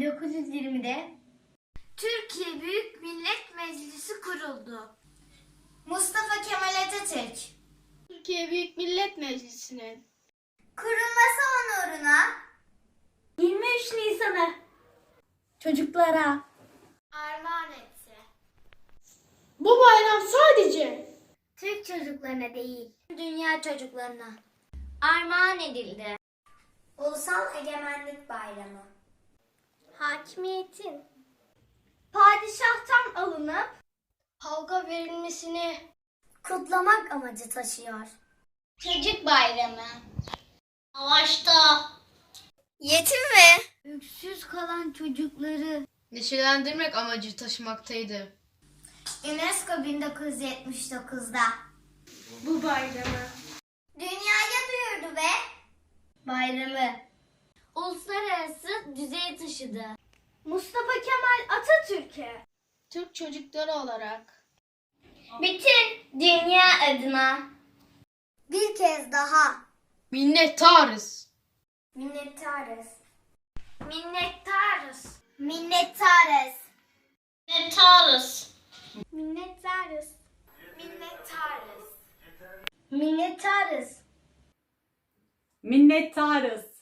1920'de Türkiye Büyük Millet Meclisi kuruldu. Mustafa Kemal Atatürk Türkiye Büyük Millet Meclisi'nin kurulması onuruna 23 Nisan'ı çocuklara armağan etti. Bu bayram sadece Türk çocuklarına değil, dünya çocuklarına armağan edildi. Ulusal Egemenlik Bayramı. Hakimiyetin padişahtan alınıp Halka verilmesini kutlamak amacı taşıyor. Çocuk Bayramı. Savaşta yetim ve öksüz kalan çocukları neşelendirmek amacı taşımaktaydı. UNESCO 1979'da Bu bayramı. dünyaya duyurdu ve bayramı uluslararası düzeye taşıdı. Mustafa Kemal Atatürk'e Türk çocukları olarak Bütün dünya adına bir kez daha Minnettarız. minnettarız. minnettarız. Minnettarız. Minnettarız. Minnettarız. Minnettarız. Minnettarız. Minnettarız.